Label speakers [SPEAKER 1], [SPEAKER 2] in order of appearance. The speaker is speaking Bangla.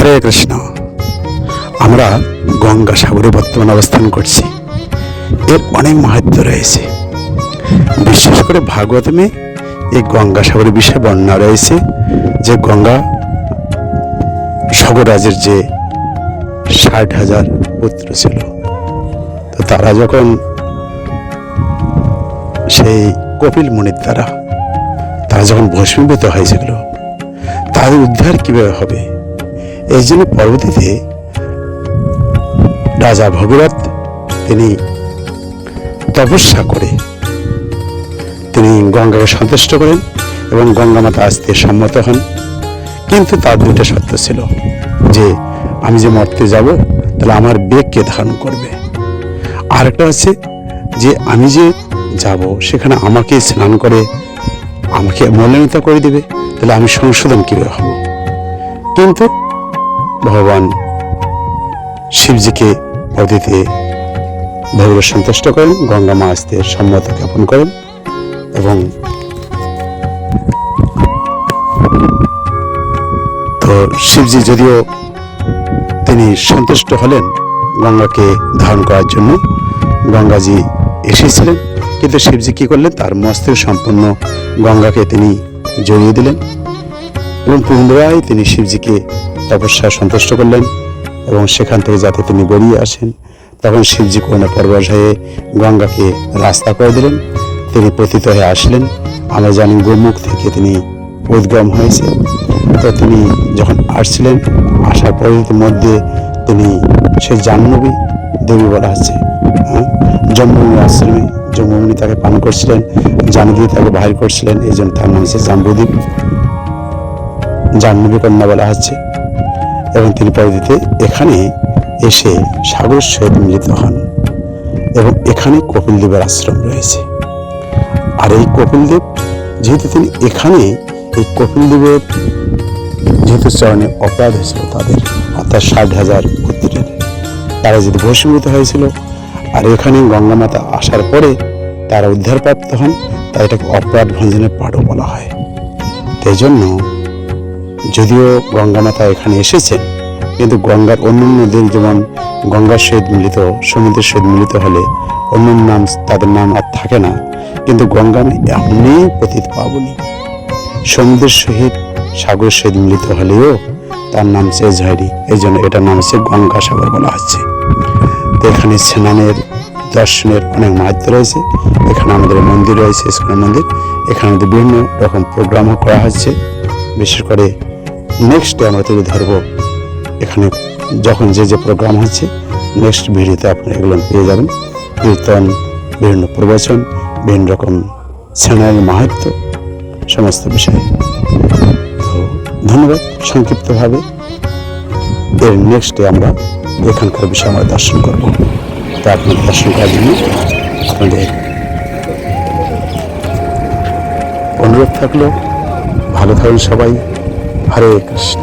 [SPEAKER 1] হরে কৃষ্ণ। আমরা গঙ্গাসাগরে বর্তমান অবস্থান করছি। এর অনেক মাহাত্ম রয়েছে। বিশেষ করে ভাগবতমে এই গঙ্গাসাগরের বিষয়ে বর্ণনা রয়েছে যে গঙ্গা স্বর্গরাজের যে ষাট হাজার পুত্র ছিল। তো তারা যখন সেই কপিল মুনির দ্বারা তারা যখন ভস্মীভূত হয়েছিল তাদের উদ্ধার কীভাবে হবে? এই জন্য পরবর্তীতে রাজা ভগীরথ তিনি তপস্যা করে তিনি গঙ্গাকে সন্তুষ্ট করেন এবং গঙ্গা মাতা আসতে সম্মত হন। কিন্তু তার দুইটা সত্য ছিল যে, আমি যে মরতে যাব, তাহলে আমার বেগকে ধারণ করবে? আর একটা আছে যে, আমি যে যাব, সেখানে আমাকে স্নান করে আমাকে মলিনতা করে দেবে, তাহলে আমি সংশোধন কীভাবে হব? কিন্তু ভগবান শিবজিকে পদিতে ভগবান সন্তুষ্ট করেন, গঙ্গা মা আসতে সম্মত জ্ঞাপন করেন এবং তো শিবজি যদিও তিনি সন্তুষ্ট হলেন গঙ্গাকে ধারণ করার জন্য, গঙ্গাজি এসেছিলেন, কিন্তু শিবজি কি করলেন? তার মস্তে সম্পূর্ণ গঙ্গাকে তিনি জড়িয়ে দিলেন এবং পুনরায় তিনি শিবজিকে তপস্যা সন্তুষ্ট করলেন এবং সেখান থেকে যাতে তিনি বেরিয়ে আসেন, তখন শিবজি কোনো পরবশ হয়ে গঙ্গাকে রাস্তা করে দিলেন। তিনি পতিত হয়ে আসলেন। আমরা জানি গোমুখ থেকে তিনি উদ্গম হয়েছে তো তিনি যখন আসছিলেন, আসার পরিণতির মধ্যে তিনি সে জাহ্নবী দেবী বলা আছে হ্যাঁ আশ্রমে জম্মুনি তাকে পান করছিলেন জানবী তাকে বাহির করছিলেন। এই জন্য তার নাম হচ্ছে জাম্বুদ্বীপ জাহ্নবী কন্যা বলা হচ্ছে এবং তিনি পরবর্তীতে এখানে এসে সাগর সহিত মিলিত হন এবং এখানে কপিলদেবের আশ্রম রয়েছে। আর এই কপিলদেব, যেহেতু তিনি এখানে এই কপিলদেবের যেহেতু চরণে অপরাধ হয়েছিল তাদের, অর্থাৎ ষাট হাজার পুত্রের, তারা যদি ভস্মীভূত হয়েছিল, আর এখানে গঙ্গা মাতা আসার পরে তারা উদ্ধারপ্রাপ্ত হন, তাই এটাকে অপরাধ ভঞ্জনের পাঠও বলা হয়। তাই জন্য যদিও গঙ্গা মাতা এখানে এসেছেন কিন্তু গঙ্গার অন্যান্য নদীর যেমন গঙ্গার সহিত মিলিত সমুদ্রের সহিত মিলিত হলে অন্য নাম, তাদের নাম আর থাকে না। কিন্তু গঙ্গা এমনি পতিত পাবনি। সমুদ্রের সহিত, সাগরের সহিত মিলিত হলেও তার নাম চেঞ্জ হয়নি এই জন্য এটার নাম হচ্ছে গঙ্গাসাগর বলা হচ্ছে। তো এখানে স্নানের, দর্শনের অনেক মাহাত্ম রয়েছে। এখানে আমাদের মন্দির রয়েছে ইস্কন মন্দির। এখানে আমাদের বিভিন্ন রকম প্রোগ্রামও করা হচ্ছে। বিশেষ করে নেক্সট ডে আমরা তুলে ধরবো এখানে যখন যে যে প্রোগ্রাম হচ্ছে নেক্সট ভিডিওতে আপনারা এগুলো পেয়ে যাবেন। কীর্তন, বিভিন্ন প্রবচন, বিভিন্ন রকম চ্যানেল মাহাত্ম সমস্ত বিষয়ে। তো ধন্যবাদ সংক্ষিপ্তভাবে। এর নেক্সট ডে আমরা এখানকার বিষয়ে আমরা দর্শন করব। তো আপনাদের দর্শন করার জন্য আপনাদের অনুরোধ থাকল। ভালো থাকুন সবাই। হরে কৃষ্ণ